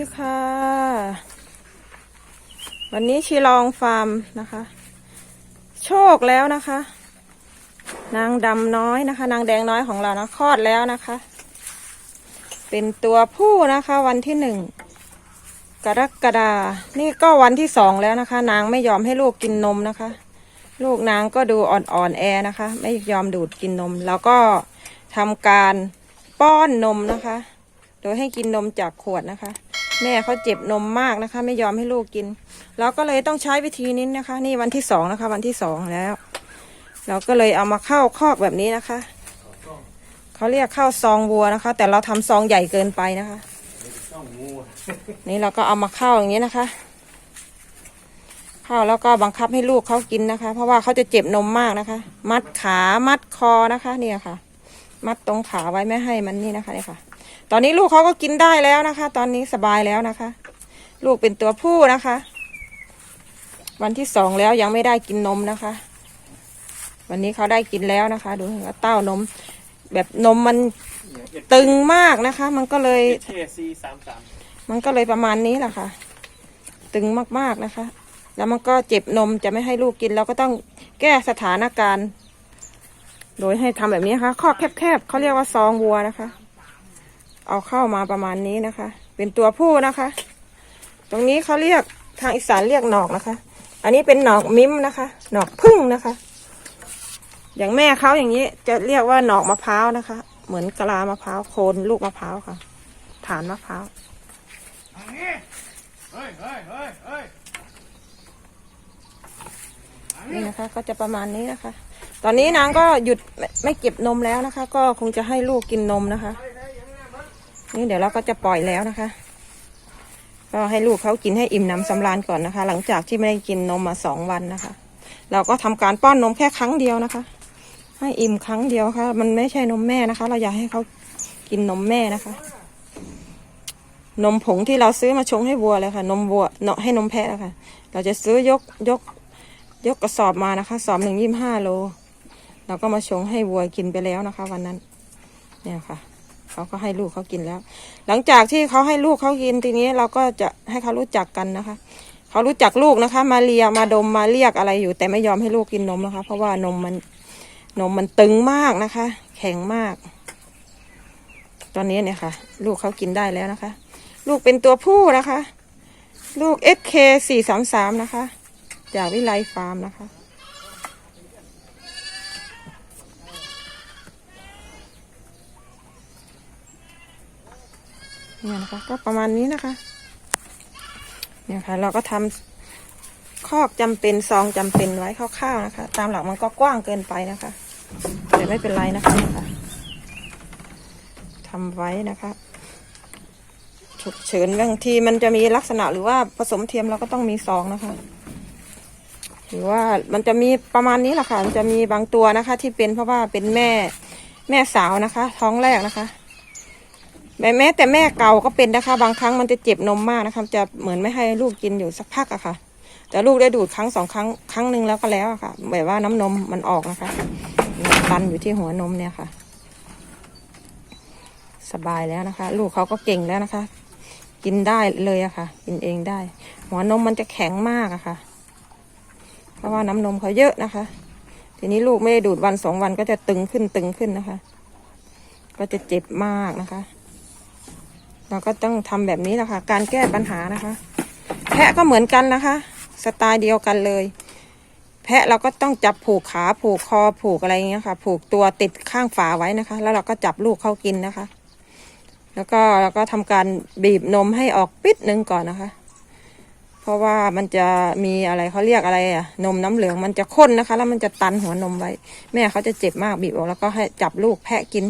ดีค่ะ วันนี้ชีลองฟาร์มนะคะ โชคแล้วนะคะ นางดำน้อยนะคะ นางแดงน้อยของเรานะคลอดแล้วนะคะ เป็นตัวผู้นะคะ วันที่หนึ่งกรกฎานี่ก็วันที่สองแล้วนะคะ นางไม่ยอมให้ลูกกินนมนะคะ ลูกนางก็ดูอ่อนๆแอนะคะ ไม่ยอมดูดกินนม แล้วก็ทำการป้อนนมนะคะ โดยให้กินนมจากขวดนะคะ แม่เขาเจ็บนมมากนะคะ ไม่ยอมให้ลูกกิน เราก็เลยต้องใช้วิธีนี้นะคะ นี่วันที่สองนะคะ วันที่สองแล้ว เราก็เลยเอามาเข้าคอกแบบนี้นะคะเขาเรียกเข้าซองวัวนะคะ แต่เราทำซองใหญ่เกินไปนะคะนี่เราก็เอามาเข้าอย่างนี้นะคะเข้าแล้วก็บังคับให้ลูกเขากินนะคะ เพราะว่าเขาจะเจ็บนมมากนะคะ มัดขามัดคอนะคะ เนี่ยค่ะ มัดตรงขาไว้ไม่ให้มันนี่นะคะเนี่ยค่ะ ตอนนี้ลูกเขาก็กินได้แล้วนะคะ ตอนนี้สบายแล้วนะคะ ลูกเป็นตัวผู้นะคะ วันที่สองแล้วยังไม่ได้กินนมนะคะ วันนี้เขาได้กินแล้วนะคะ ดูว่าเต้านม แบบนมมันตึงมากนะคะ มันก็เลยเอซีสามสามมันก็เลยประมาณนี้แหละค่ะ ตึงมากๆนะคะ แล้วมันก็เจ็บนมจะไม่ให้ลูกกินเราก็ต้องแก้สถานการณ์ โดยให้ทำแบบนี้นะคะข้อแคบๆเขาเรียกว่าซองวัวนะคะ เอาเข้ามาประมาณนี้นะคะ เป็นตัวผู้นะคะ ตรงนี้เขาเรียกทางอีสานเรียกหนอกนะคะ อันนี้เป็นหนอกมิ้มนะคะ หนอกพึ่งนะคะ อย่างแม่เขาอย่างนี้จะเรียกว่าหนอกมะพร้าวนะคะ เหมือนกะลามะพร้าวโคนลูกมะพร้าวค่ะ ฐานมะพร้าวเฮ้ยเฮ้ยเฮ้ยเฮ้ยนี่นะคะ ก็จะประมาณนี้นะคะ ตอนนี้นางก็หยุดไม่ไม่เก็บนมแล้วนะคะ ก็คงจะให้ลูกกินนมนะคะ นี่เดี๋ยวเราก็จะปล่อยแล้วนะคะ ก็ให้ลูกเขากินให้อิ่มน้ำสำราญก่อนนะคะ หลังจากที่ไม่ได้กินนมมาสองวันนะคะ เราก็ทำการป้อนนมแค่ครั้งเดียวนะคะ ให้อิ่มครั้งเดียวค่ะ มันไม่ใช่นมแม่นะคะ เราอยากให้เขากินนมแม่นะคะ นมผงที่เราซื้อมาชงให้วัวเลยค่ะ นมวัวเนาะให้นมแพะนะคะเราจะซื้อยกยกยกกระสอบมานะคะสอบหนึ่งยี่ห้าโล เราก็มาชงให้วัวกินไปแล้วนะคะ วันนั้น เนี่ยค่ะ เขาก็ให้ลูกเขากินแล้ว หลังจากที่เขาให้ลูกเขากินทีนี้เราก็จะให้เขารู้จักกันนะคะ เขารู้จักลูกนะคะ มาเลียมาดมมาเรียกอะไรอยู่ แต่ไม่ยอมให้ลูกกินนมนะคะ เพราะว่านมมันนมมันตึงมากนะคะ แข็งมาก ตอนนี้เนี่ยค่ะ ลูกเขากินได้แล้วนะคะ ลูกเป็นตัวผู้นะคะ ลูก SK สี่สามสามนะคะ จากวิไลฟาร์มนะคะ เนี่ยนะคะ ก็ประมาณนี้นะคะ เนี่ยค่ะ เราก็ทำคอกจำเป็นซองจำเป็นไว้คร่าวๆนะคะ ตามหลักมันก็กว้างเกินไปนะคะ แต่ไม่เป็นไรนะคะเนี่ยค่ะทำไว้นะคะฉุกเฉินบางทีมันจะมีลักษณะหรือว่าผสมเทียมเราก็ต้องมีซองนะคะ หรือว่ามันจะมีประมาณนี้แหละค่ะ มันจะมีบางตัวนะคะ ที่เป็นเพราะว่าเป็นแม่แม่สาวนะคะ ท้องแรกนะคะ แม้แม้แต่แม่เก่าก็เป็นนะคะ บางครั้งมันจะเจ็บนมมากนะคะ จะเหมือนไม่ให้ลูกกินอยู่สักพักอะค่ะ แต่ลูกได้ดูดครั้งสองครั้งครั้งหนึ่งแล้วก็แล้วอะค่ะแบบว่าน้ำนมมันออกนะคะตันอยู่ที่หัวนมเนี่ยค่ะ สบายแล้วนะคะ ลูกเขาก็เก่งแล้วนะคะ กินได้เลยอะค่ะ กินเองได้ หัวนมมันจะแข็งมากอะค่ะ เพราะว่าน้ำนมเขาเยอะนะคะ ทีนี้ลูกไม่ได้ดูดวันสองวันก็จะตึงขึ้นตึงขึ้นนะคะ ก็จะเจ็บมากนะคะ เราก็ต้องทำแบบนี้แหละค่ะ การแก้ปัญหานะคะ แพะก็เหมือนกันนะคะ สไตล์เดียวกันเลย แพะเราก็ต้องจับผูกขาผูกคอผูกอะไรอย่างเงี้ยค่ะ ผูกตัวติดข้างฝาไว้นะคะ แล้วเราก็จับลูกเข้ากินนะคะ แล้วก็เราก็ทำการบีบนมให้ออกปิดหนึ่งก่อนนะคะ เพราะว่ามันจะมีอะไรเขาเรียกอะไรอะนมน้ำเหลืองมันจะข้นนะคะ แล้วมันจะตันหัวนมไว้ แม่เขาจะเจ็บมากบีบออกแล้วก็ให้จับลูกแพะกิน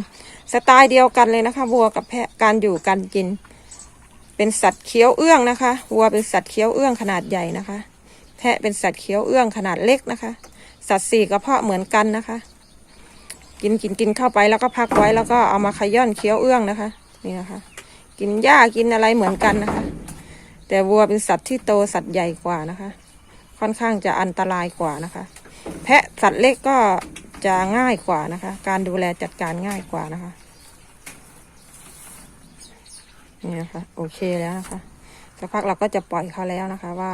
สไตล์เดียวกันเลยนะคะวัวกับแพะการอยู่การกิน เป็นสัตว์เคี้ยวเอื้องนะคะวัวเป็นสัตว์เคี้ยวเอื้องขนาดใหญ่นะคะ แพะเป็นสัตว์เคี้ยวเอื้องขนาดเล็กนะคะ สัตว์สี่กระเพาะเหมือนกันนะคะ กินกินกินเข้าไปแล้วก็พักไว้แล้วก็เอามาขย้อนเคี้ยวเอื้องนะคะ นี่นะคะ กินหญ้ากินอะไรเหมือนกันนะคะ แต่วัวเป็นสัตว์ที่โตสัตว์ใหญ่กว่านะคะ ค่อนข้างจะอันตรายกว่านะคะ แพะสัตว์เล็กก็จะง่ายกว่านะคะ การดูแลจัดการง่ายกว่านะคะ นี่นะคะ โอเคแล้วนะคะสักพักเราก็จะปล่อยเขาแล้วนะคะว่า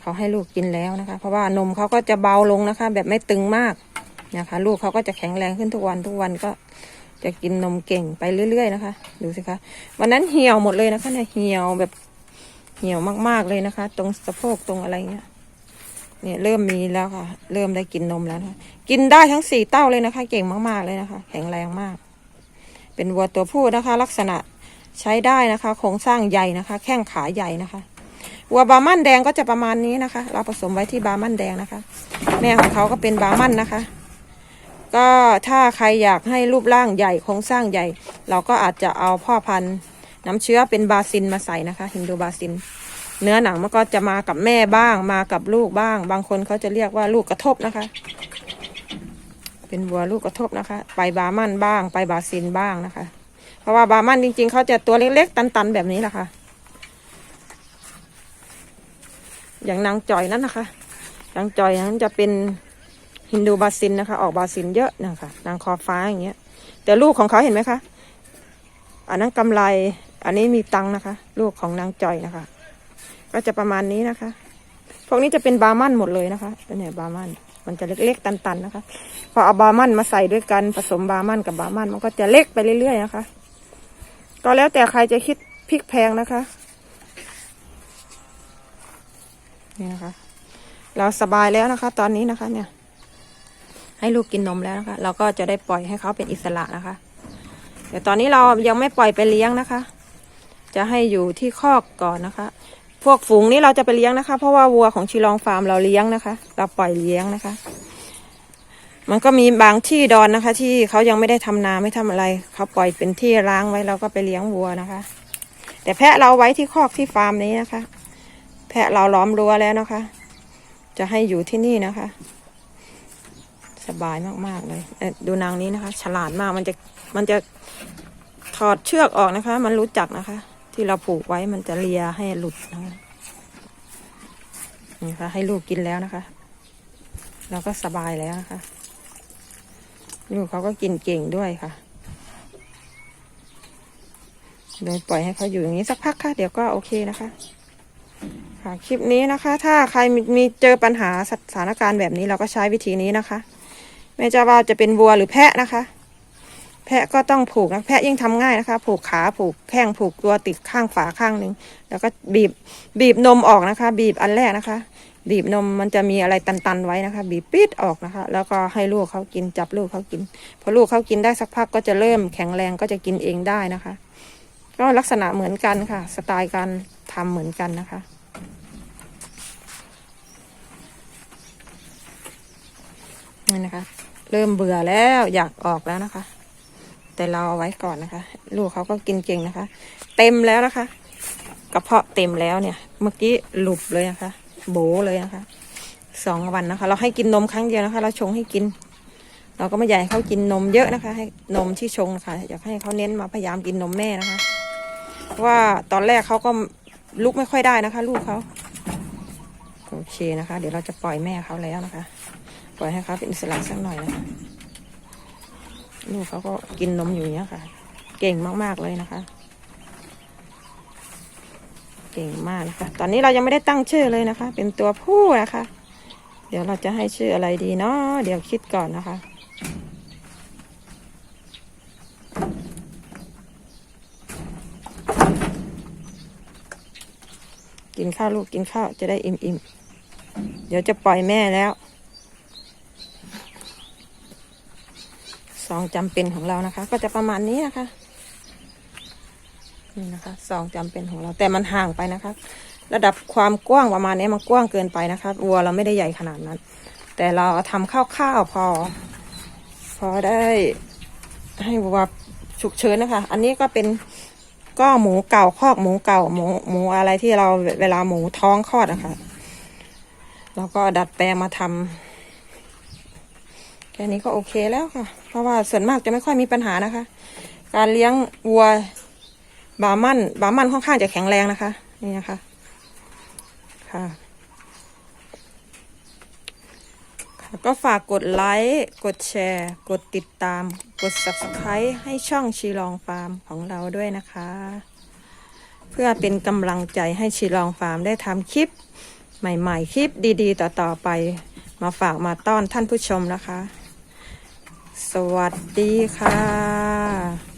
เขาให้ลูกกินแล้วนะคะ เพราะว่านมเขาก็จะเบาลงนะคะ แบบไม่ตึงมากนะคะ ลูกเขาก็จะแข็งแรงขึ้นทุกวันทุกวันก็จะกินนมเก่งไปเรื่อย ๆ นะคะ ดูสิคะวันนั้นเหี่ยวหมดเลยนะคะเนี่ยเหี่ยวแบบเหี่ยวมากๆเลยนะคะ ตรงสะโพกตรงอะไรเงี้ยเนี่ยเริ่มมีแล้วค่ะ เริ่มได้กินนมแล้วนะคะกินได้ทั้งสี่เต้าเลยนะคะ เก่งมากๆเลยนะคะ แข็งแรงมาก เป็นวัวตัวผู้นะคะ ลักษณะ ใช้ได้นะคะโครงสร้างใหญ่นะคะ แข้งขาใหญ่นะคะวัวบาร์มันแดงก็จะประมาณนี้นะคะ เราผสมไว้ที่บาร์มันแดงนะคะ แม่ของเขาก็เป็นบาร์มันนะคะ ก็ถ้าใครอยากให้รูปร่างใหญ่โครงสร้างใหญ่ เราก็อาจจะเอาพ่อพันธุ์น้ำเชื้อเป็นบาซินมาใส่นะคะฮินดูบาซิน เนื้อหนังมันก็จะมากับแม่บ้าง มากับลูกบ้าง บางคนเขาจะเรียกว่าลูกกระทบนะคะ เป็นวัวลูกกระทบนะคะ ไปบาร์มันบ้าง ไปบาซินบ้างนะคะ ราะว่าบามันจริง ๆ เขาจะตัวเล็กๆ ตัน ๆ แบบนี้แหละค่ะ อย่างนางจอยนั่นนะคะ นางจอยนั้นจะเป็นฮินดูบาซินนะคะ ออกบาซินเยอะนะคะ นางคอฟ้าอย่างเงี้ย แต่ลูกของเขาเห็นไหมคะ อันนั้นกำไร อันนี้มีตังนะคะ ลูกของนางจอยนะคะ ก็จะประมาณนี้นะคะ พวกนี้จะเป็นบามันหมดเลยนะคะเนี่ยบามัน มันจะเล็กๆ ตัน ๆ นะคะ พอเอาบามันมาใส่ด้วยกันผสมบามันกับบามันมันก็จะเล็กไปเรื่อยๆนะคะ ก็แล้วแต่ใครจะคิดพริกแพงนะคะ นี่นะคะ เราสบายแล้วนะคะ ตอนนี้นะคะ เนี่ย ให้ลูกกินนมแล้วนะคะ เราก็จะได้ปล่อยให้เขาเป็นอิสระนะคะ เดี๋ยวตอนนี้เรายังไม่ปล่อยไปเลี้ยงนะคะ จะให้อยู่ที่คอกก่อนนะคะ พวกฝูงนี้เราจะไปเลี้ยงนะคะ เพราะว่าวัวของชิลองฟาร์มเราเลี้ยงนะคะ เราปล่อยเลี้ยงนะคะ มันก็มีบางที่ดอนนะคะ ที่เขายังไม่ได้ทำนาไม่ทำอะไรเขาปล่อยเป็นที่ร้างไว้เราก็ไปเลี้ยงวัวนะคะ แต่แพะเราไว้ที่คอกที่ฟาร์มนี้นะคะ แพะเราล้อมรั้วแล้วนะคะ จะให้อยู่ที่นี่นะคะ สบายมากๆเลยเดูนางนี้นะคะ ฉลาดมากมันจะมันจะถอดเชือกออกนะคะ มันรู้จักนะคะ ที่เราผูกไว้มันจะเลียให้หลุดนะคะนี่ค่ะให้ลูกกินแล้วนะคะ เราก็สบายแล้วนะคะ ลูกเขาก็กินเก่งด้วยค่ะโดยปล่อยให้เขาอยู่อย่างนี้สักพักค่ะ เดี๋ยวก็โอเคนะคะ ค่ะคลิปนี้นะคะ ถ้าใครมีมีเจอปัญหาสถานการณ์แบบนี้เราก็ใช้วิธีนี้นะคะไม่จะว่าจะเป็นวัวหรือแพะนะคะ แพะก็ต้องผูกนะแพะยิ่งทำง่ายนะคะ ผูกขาผูกแข้งผูกตัวติดข้างฝาข้างหนึ่งแล้วก็บีบบีบนมออกนะคะ บีบอันแรกนะคะ บีบนมมันจะมีอะไรตันๆไว้นะคะ บีบปิดออกนะคะ แล้วก็ให้ลูกเขากินจับลูกเขากิน พอลูกเขากินได้สักพักก็จะเริ่มแข็งแรงก็จะกินเองได้นะคะ ก็ลักษณะเหมือนกันค่ะ สไตล์การทำเหมือนกันนะคะ นี่นะคะ เริ่มเบื่อแล้วอยากออกแล้วนะคะ แต่เราเอาไว้ก่อนนะคะ ลูกเขาก็กินเก่งนะคะ เต็มแล้วนะคะ กระเพาะเต็มแล้วเนี่ย เมื่อกี้หลุบเลยนะคะ โบเลยนะคะสองวันนะคะ เราให้กินนมครั้งเดียวนะคะ เราชงให้กิน เราก็ไม่อยากให้เขากินนมเยอะนะคะ ให้นมที่ชงนะคะอยากให้เขาเน้นมาพยายามกินนมแม่นะคะเพราะว่าตอนแรกเขาก็ลุกไม่ค่อยได้นะคะ ลูกเขาโอเคนะคะ เดี๋ยวเราจะปล่อยแม่เขาแล้วนะคะ ปล่อยให้เขาเป็นอิสระสักหน่อยนะคะลูกเขาก็กินนมอยู่เนี้ยค่ะ เก่งมากๆเลยนะคะ ก่งมากนะคะ ตอนนี้เรายังไม่ได้ตั้งชื่อเลยนะคะ เป็นตัวผู้นะคะ เดี๋ยวเราจะให้ชื่ออะไรดีเนาะเดี๋ยวคิดก่อนนะคะ กินข้าวลูกกินข้าวจะได้อิ่มๆ เดี๋ยวจะปล่อยแม่แล้วซองจำเป็นของเรานะคะ ก็จะประมาณนี้นะคะ นี่นะคะซองจำเป็นของเราแต่มันห่างไปนะคะ ระดับความกว้างประมาณนี้มันกว้างเกินไปนะคะวัวเราไม่ได้ใหญ่ขนาดนั้น แต่เราทำข้าวๆพอ พอได้ให้วัวฉุกเฉินนะคะ อันนี้ก็เป็นก็หมูเก่าคอกหมูเก่าหมูหมูอะไรที่เราเวลาหมูท้องคลอดนะคะเราก็ดัดแปลงมาทำแค่นี้ก็โอเคแล้วค่ะ เพราะว่าส่วนมากจะไม่ค่อยมีปัญหานะคะ การเลี้ยงวัว บาร์มันบาร์มันค่อนข้างจะแข็งแรงนะคะ นี่นะคะ ค่ะ ก็ฝากกดไลค์ กดแชร์ กดติดตาม กด subscribe ให้ช่องชีลองฟาร์มของเราด้วยนะคะ เพื่อเป็นกำลังใจให้ชิลองฟาร์มได้ทำคลิป ใหม่ ๆ คลิปดีๆ ต่อ ๆ ไป มาฝากมาต้อนท่านผู้ชมนะคะ สวัสดีค่ะ